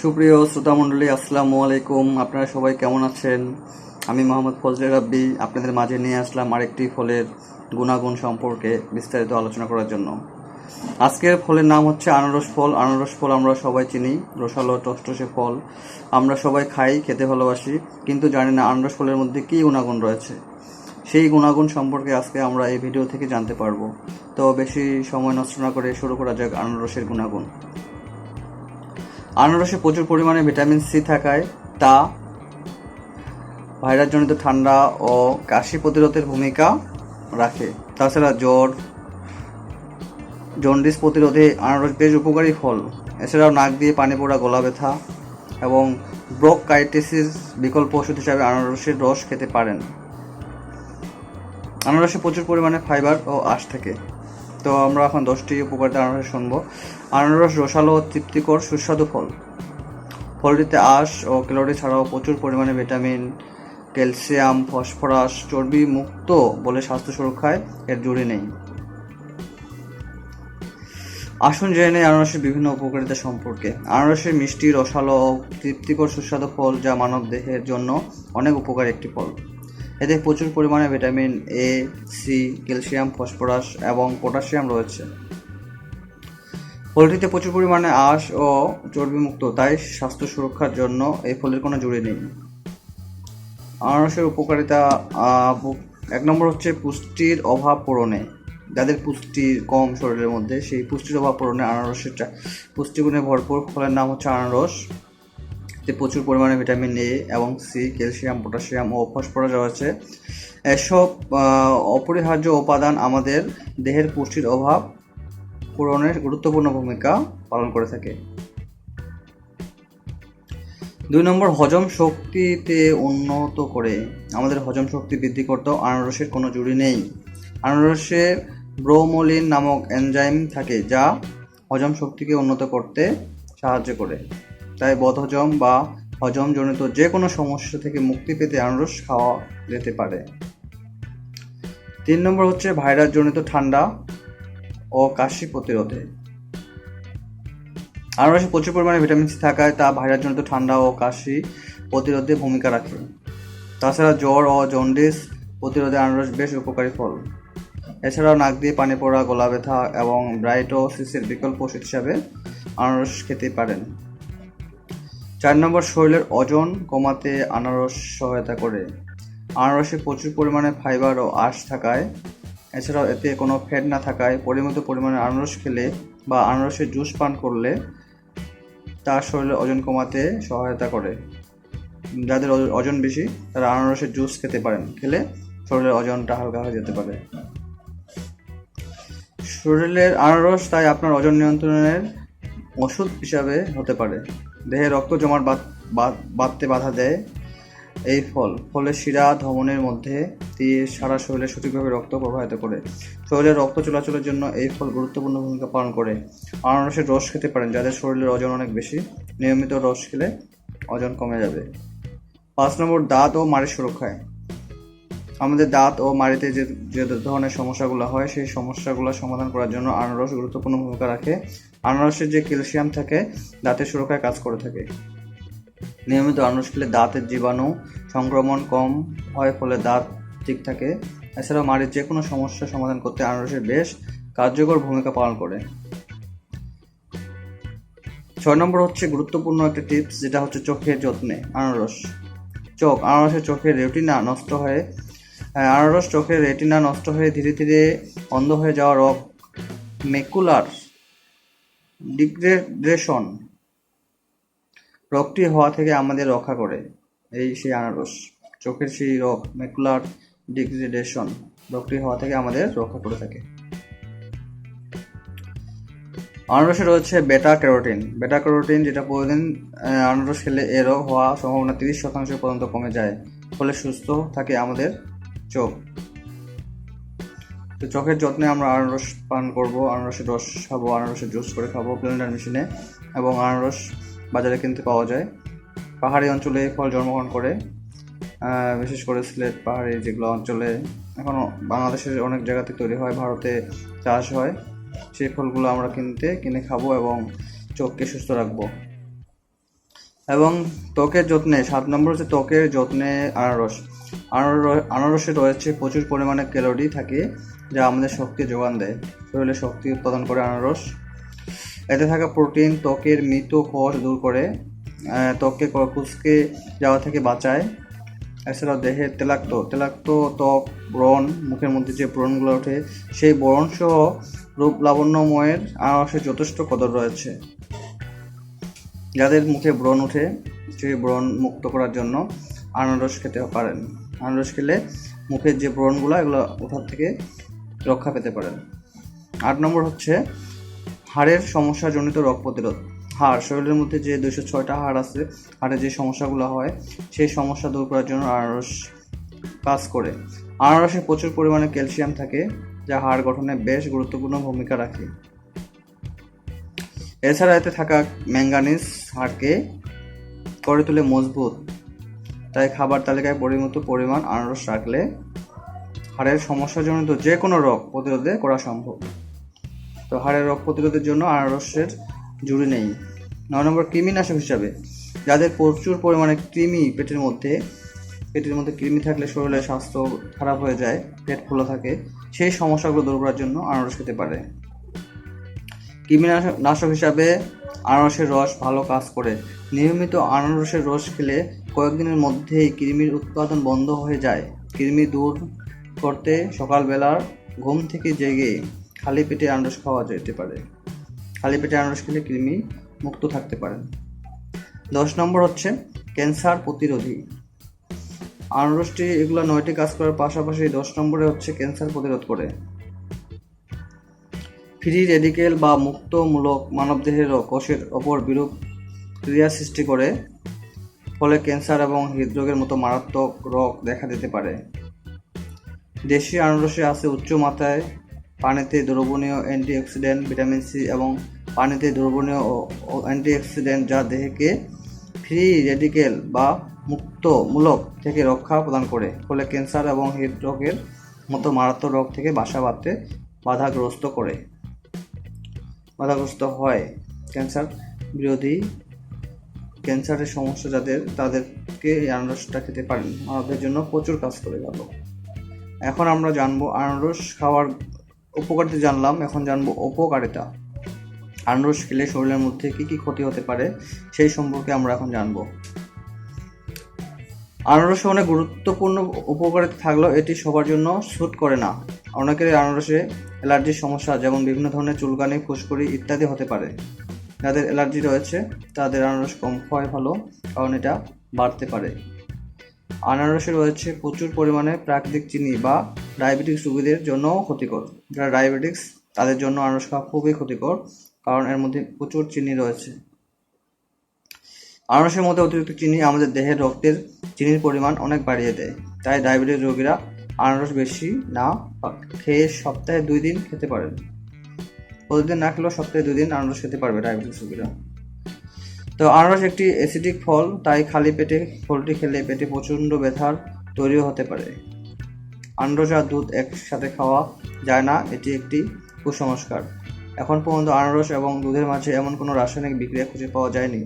সুপ্রিয় শ্রোতামণ্ডলী আসসালামু আলাইকুম। আপনারা সবাই কেমন আছেন? আমি মোহাম্মদ ফজলে রাব্বি, আপনাদের মাঝে নিয়ে আসলাম আরেকটি ফলের গুণাগুণ সম্পর্কে বিস্তারিত আলোচনা করার জন্য। আজকের ফলের নাম হচ্ছে আনারস ফল। আনারস ফল আমরা সবাই চিনি, রসালো, টসটসে ফল। আমরা সবাই খাই, খেতে ভালোবাসি, কিন্তু জানি না আনারস ফলের মধ্যে কী গুণাগুণ রয়েছে। সেই গুণাগুণ সম্পর্কে আজকে আমরা এই ভিডিও থেকে জানতে পারব। তো বেশি সময় নষ্ট না করে শুরু করা যাক আনারসের গুণাগুণ। আনারসে প্রচুর পরিমাণে ভিটামিন সি থাকায় তা ভাইরাসজনিত ঠান্ডা ও কাশি প্রতিরোধের ভূমিকা রাখে। তাছাড়া জ্বর, জন্ডিস প্রতিরোধে আনারস বেশ উপকারী ফল। এছাড়াও নাক দিয়ে পানি পড়া, গলা ব্যথা এবং ব্রোকাইটিসের বিকল্প ওষুধ হিসাবে আনারসের রস খেতে পারেন। আনারসে প্রচুর পরিমাণে ফাইবার ও আঁশ থাকে। তো আমরা এখন দশটি উপকারিতা আনারস শুনব। আনারস, রসালো তৃপ্তিকর সুস্বাদু ফল। ফলটিতে আঁশ ও ক্যালোরি ছাড়াও প্রচুর পরিমাণে ভিটামিন, ক্যালসিয়াম, ফসফরাস, চর্বি মুক্ত বলে স্বাস্থ্য সুরক্ষায় এর জুড়ে নেই। আসুন জেনে নেই আনারসের বিভিন্ন উপকারিতা সম্পর্কে। আনারসের মিষ্টি, রসালো তৃপ্তিকর সুস্বাদু ফল যা মানব দেহের জন্য অনেক উপকারী একটি ফল। এতে প্রচুর পরিমাণে vitamin A C calcium phosphorus এবং পটাশিয়াম রয়েছে। ফলটিতে প্রচুর পরিমাণে আঁশ ও চর্বিমুক্ত, তাই স্বাস্থ্য সুরক্ষার জন্য এই ফলের কোনো জুড়ি নেই। আনারসের উপকারিতা এক নম্বর হচ্ছে পুষ্টির অভাব পূরণে। যাদের পুষ্টি কম শরীরের মধ্যে, সেই পুষ্টির অভাব পূরণে আনারসের পুষ্টিগুণে ভরপুর, ফলের নাম হচ্ছে আনারস। এতে প্রচুর পরিমাণে ভিটামিন এ এবং সি, ক্যালসিয়াম, পটাশিয়াম ও ফসফরাস রয়েছে এসব অপরিহার্য উপাদান আমাদের দেহের পুষ্টির অভাব পূরণের গুরুত্বপূর্ণ ভূমিকা পালন করে থাকে। দুই নম্বর, হজম শক্তিতে উন্নত করে। আমাদের হজম শক্তি বৃদ্ধি করতেও আনারসের কোনো জুড়ি নেই। আনারসে ব্রোমোলিন নামক এনজাইম থাকে যা হজম শক্তিকে উন্নত করতে সাহায্য করে। তাই বদহজম বা হজমজনিত যে কোনো সমস্যা থেকে মুক্তি পেতে আনারস খাওয়া যেতে পারে। তিন নম্বর হচ্ছে ভাইরাসজনিত ঠান্ডা ও কাশি প্রতিরোধে। আনারসে প্রচুর পরিমাণে ভিটামিন সি থাকায় তা ভাইরাসজনিত ঠান্ডা ও কাশি প্রতিরোধে ভূমিকা রাখে। তাছাড়া জ্বর ও জন্ডিস প্রতিরোধে আনারস বেশ উপকারী ফল। এছাড়াও নাক দিয়ে পানি পড়া গলা ব্যথা এবং ব্রাইটোসিসের বিকল্প ওষুধ হিসাবে আনারস খেতে পারেন। চার নম্বর শরীরের ওজন কমাতে আনারস সহায়তা করে। আনারসে প্রচুর পরিমাণে ফাইবার ও আঁশ থাকায়, এছাড়াও এতে কোনো ফ্যাট না থাকায় পরিমিত পরিমাণে আনারস খেলে বা আনারসের জুস পান করলে তার শরীরের ওজন কমাতে সহায়তা করে। যাদের ওজন বেশি, তারা আনারসের জুস খেতে পারেন, খেলে শরীরের ওজনটা হালকা হয়ে যেতে পারে। শরীরের আনারস, তাই আপনার ওজন নিয়ন্ত্রণের ওষুধ হিসাবে হতে পারে। দেহে রক্ত বাঁধ- বাঁধতে বাধা দেয়। এই ফল, ফলে শিরা ধমনের মধ্যে দিয়ে সারা শরীরে সঠিকভাবে রক্ত প্রবাহিত করে। শরীরে রক্ত চলাচলের জন্য এই ফল গুরুত্বপূর্ণ ভূমিকা পালন করে। আনারসের রস খেতে পারেন, যাদের শরীরের ওজন অনেক বেশি। নিয়মিত রস খেলে ওজন কমে যাবে। পাঁচ নম্বর, দাঁত ও মাড়ির সুরক্ষায়। আমাদের দাঁত ও মাড়িতে যে যে ধরনের সমস্যাগুলো হয়, সেই সমস্যাগুলো সমাধান করার জন্য আনারস গুরুত্বপূর্ণ ভূমিকা রাখে। আনারসের যে ক্যালসিয়াম থাকে, দাঁতের সুরক্ষায় কাজ করে থাকে। নিয়মিত আনারস খেলে দাঁতের জীবাণু সংক্রমণ কম হয়, ফলে দাঁত ঠিক থাকে। এছাড়াও মাড়ির যে কোনো সমস্যা সমাধান করতে আনারসের বেশ কার্যকর ভূমিকা পালন করে। ছয় নম্বর হচ্ছে গুরুত্বপূর্ণ একটা টিপস, যেটা হচ্ছে চোখের যত্নে আনারস। চোখ, আনারসের চোখের রেটিনা নষ্ট হয়ে আনারস চোখের রেটিনা নষ্ট হয়ে ধীরে ধীরে অন্ধ হয়ে যাওয়া রোগ। মেকুলার ডিগ্রেডেশন রোগটি হওয়া থেকে আমাদের রক্ষা করে এই সেই আনারস চোখের সেই রোগ, মেকুলার ডিগ্রেডেশন রোগটি হওয়া থেকে আমাদের রক্ষা করে থাকে। আনারসে রয়েছে বেটা ক্যারোটিন বেটা ক্যারোটিন যেটা প্রতিদিন আনারস খেলে এ রোগ হওয়া সম্ভাবনা তিরিশ শতাংশ পর্যন্ত কমে যায়, ফলে সুস্থ থাকে আমাদের চোখ। তো চোখের যত্নে আমরা আনারস পান করব, আনারসের রস খাব, আনারসের জুস করে খাব ব্লেন্ডার মেশিনে এবং আনারস বাজারে কিনতে পাওয়া যায়। পাহাড়ি অঞ্চলে ফল জন্মগ্রহণ করে বিশেষ করে সিলেট পাহাড়ি যেগুলো অঞ্চলে এখনও বাংলাদেশের অনেক জায়গাতে তৈরি হয়, ভারতে চাষ হয়, সেই ফলগুলো আমরা কিনতে, কিনে খাব এবং চোখকে সুস্থ রাখব। এবং ত্বকের যত্নে, সাত নম্বর হচ্ছে ত্বকের যত্নে আনারস। আনার- আনারসে রয়েছে প্রচুর পরিমাণে ক্যালোরি থাকে, যা আমাদের শক্তি যোগান দেয়। শরীরে শক্তি উৎপাদন করে আনারস। এতে থাকা প্রোটিন, ত্বকের মৃত কোষ দূর করে ত্বককে কুচকে যাওয়া থেকে বাঁচায়। এছাড়াও দেহের তেলাক্ত তেলাক্ত ত্বক, ব্রণ, মুখের মধ্যে যে ব্রণগুলো ওঠে, সেই ব্রণ সহ রূপ লাবণ্যময়ের আনারসের যথেষ্ট কদর রয়েছে। যাদের মুখে ব্রণ ওঠে, সেই ব্রণ মুক্ত করার জন্য আনারস খেতে পারেন। আনারস খেলে মুখের যে ব্রণগুলো, এগুলো ওঠার থেকে রক্ষা পেতে পারেন। আট নম্বর হচ্ছে হাড়ের সমস্যাজনিত রোগ প্রতিরোধ। হাড়, শরীরের মধ্যে যে দুশো ছয়টা হাড় আছে হাড়ের যে সমস্যাগুলো হয়, সেই সমস্যা দূর করার জন্য আনারস কাজ করে। আনারসে প্রচুর পরিমাণে ক্যালসিয়াম থাকে, যা হাড় গঠনে বেশ গুরুত্বপূর্ণ ভূমিকা রাখে। এছাড়া এতে থাকা ম্যাঙ্গানিজ হাড়কে করে তোলে মজবুত তাই খাবার তালিকায় পরিমিত পরিমাণ আনারস রাখলে হাড়ের সমস্যাজনিত যে কোনো রোগ প্রতিরোধে করা সম্ভব। তো হাড়ের রোগ প্রতিরোধের জন্য আনারসের জুড়ি নেই। নয় নম্বর কৃমিনাশক হিসাবে, যাদের প্রচুর পরিমাণে কৃমি পেটের মধ্যে পেটের মধ্যে কৃমি থাকলে শরীরের স্বাস্থ্য খারাপ হয়ে যায়, পেট ফুলে থাকে, সেই সমস্যাগুলো দূর করার জন্য আনারস খেতে পারে। কৃমিনাশক, নাশক হিসাবে আনারসের রস ভালো কাজ করে। নিয়মিত আনারসের রস খেলে কয়েকদিনের মধ্যেই কৃমির উৎপাদন বন্ধ হয়ে যায়। কৃমি দূর করতে সকালবেলার ঘুম থেকে জেগে খালি পেটে আনারস খাওয়া যেতে পারে। খালি পেটে আনারস খেলে কৃমি মুক্ত থাকতে পারেন। দশ নম্বর হচ্ছে ক্যান্সার প্রতিরোধী। আনারসটি এগুলো নয়টি কাজ করার পাশাপাশি দশ নম্বরে হচ্ছে ক্যান্সার প্রতিরোধ করে। ফ্রি রেডিকেল বা মুক্তমূলক মানবদেহের কোষের ওপর বিরূপ ক্রিয়া সৃষ্টি করে। ফলে ক্যান্সার এবং হৃদরোগের মতো মারাত্মক রোগ দেখা দিতে পারে। দেশি আনারসে আছে উচ্চ মাত্রায় পানিতে দ্রবণীয় অ্যান্টিঅক্সিডেন্ট, ভিটামিন সি এবং পানিতে দ্রবণীয় অ্যান্টিঅক্সিডেন্ট যা দেহকে ফ্রি রেডিকেল বা মুক্তমূলক থেকে রক্ষা প্রদান করে। ফলে ক্যান্সার এবং হৃদরোগের মতো মারাত্মক রোগ থেকে বাসা বাঁধতে বাধাগ্রস্ত করে। বাধাগ্রস্ত হয়। ক্যান্সার বিরোধী ক্যান্সারের সমস্যা যাদের, তাদেরকে এই আনারসটা খেতে পারেন। আমাদের জন্য প্রচুর কাজ করে গেল এখন আমরা জানব আনারস খাওয়ার উপকারিতা জানলাম, এখন জানব উপকারিতা। আনারস খেলে শরীরের মধ্যে কি কি ক্ষতি হতে পারে, সেই সম্পর্কে আমরা এখন জানব। আনারসে অনেক গুরুত্বপূর্ণ উপকারিতা থাকলেও এটি সবার জন্য স্যুট করে না। অনেকের আনারসে অ্যালার্জির সমস্যা, যেমন বিভিন্ন ধরনের চুলকানি, ফুসকুড়ি ইত্যাদি হতে পারে। যাদের অ্যালার্জি রয়েছে, তাদের আনারস কম খাওয়াই ভালো, কারণ এটা বাড়তে পারে। আনারসে রয়েছে প্রচুর পরিমাণে প্রাকৃতিক চিনি বা ডায়াবেটিক্স রোগীদের জন্যও ক্ষতিকর। যারা ডায়াবেটিক্স, তাদের জন্য আনারস খাওয়া খুবই ক্ষতিকর, কারণ এর মধ্যে প্রচুর চিনি রয়েছে। আনারসের মধ্যে অতিরিক্ত চিনি আমাদের দেহের রক্তের চিনির পরিমাণ অনেক বাড়িয়ে দেয়, তাই ডায়াবেটিস রোগীরা আনারস বেশি না খেয়ে সপ্তাহে দুই দিন খেতে পারেন। প্রতিদিন না খেলেও সপ্তাহে দুই দিন আনারস খেতে পারবে ডায়াবেটিস রোগীরা। তো আনারস একটি অ্যাসিডিক ফল, তাই খালি পেটে, ফলটি খেলে পেটে প্রচণ্ড ব্যথার তৈরিও হতে পারে। আনারস আর দুধ একসাথে খাওয়া যায় না, এটি একটি কুসংস্কার। এখন পর্যন্ত আনারস এবং দুধের মাঝে এমন কোনো রাসায়নিক বিক্রিয়া খুঁজে পাওয়া যায়নি,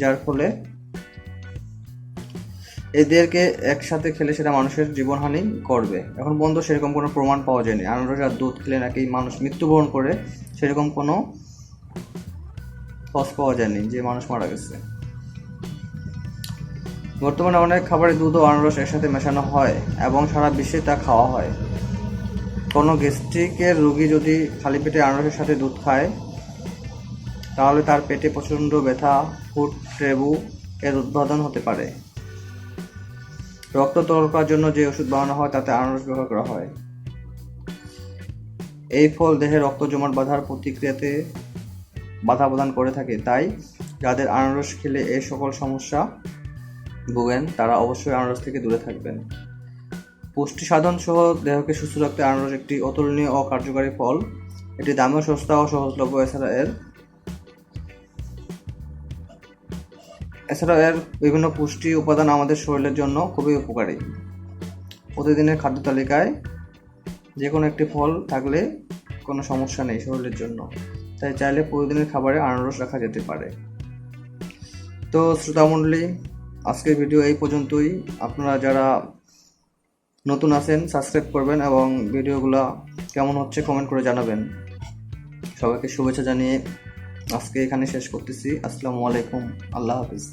যার ফলে এদেরকে একসাথে খেলে সেটা মানুষের জীবনহানি করবে। এখন পর্যন্ত সেরকম কোনো প্রমাণ পাওয়া যায়নি। আনারস আর দুধ খেলে নাকি মানুষ মৃত্যুবরণ করে, সেরকম কোনো খোঁজ পাওয়া যায়নি যে মানুষ মারা গেছে। বর্তমানে অনেক খাবারে দুধ ও আনারস একসাথে মেশানো হয় এবং সারা বিশ্বে তা খাওয়া হয়। কোনো গ্যাস্ট্রিকের রোগী যদি খালি পেটে আনারসের সাথে দুধ খায়, তাহলে তার পেটে প্রচণ্ড ব্যথা ফুট ট্রেবু এর উদ্বোধন হতে পারে। রক্ত তরল করার জন্য যে ওষুধ বানানো হয়, তাতে আনারস ব্যবহার করা হয়। এই ফল দেহে রক্ত জমাট বাঁধার প্রতিক্রিয়াতে বাধা প্রদান করে থাকে। তাই যাদের আনারস খেলে এই সকল সমস্যা ভোগেন, তারা অবশ্যই আনারস থেকে দূরে থাকবেন। পুষ্টি সাধন সহ দেহকে সুস্থ রাখতে আনারস একটি অতুলনীয় ও কার্যকারী ফল। এটি দামেও সস্তা ও সহজলভ্য, এছাড়া এর এছাড়া এর বিভিন্ন পুষ্টি উপাদান আমাদের শরীরের জন্য খুবই উপকারী। প্রতিদিনের খাদ্য তালিকায় যে কোনো একটি ফল থাকলে কোনো সমস্যা নেই শরীরের জন্য। তাই চাইলে প্রতিদিনের খাবারে আনারস রাখা যেতে পারে। তো শ্রোতামণ্ডলী আজকের ভিডিও এই পর্যন্তই। আপনারা যারা নতুন আছেন সাবস্ক্রাইব করবেন এবং ভিডিওগুলো কেমন হচ্ছে কমেন্ট করে জানাবেন। সবাইকে শুভেচ্ছা জানিয়ে আজকে এখানে শেষ করতেছি। আসসালামু আলাইকুম। আল্লাহ হাফিজ।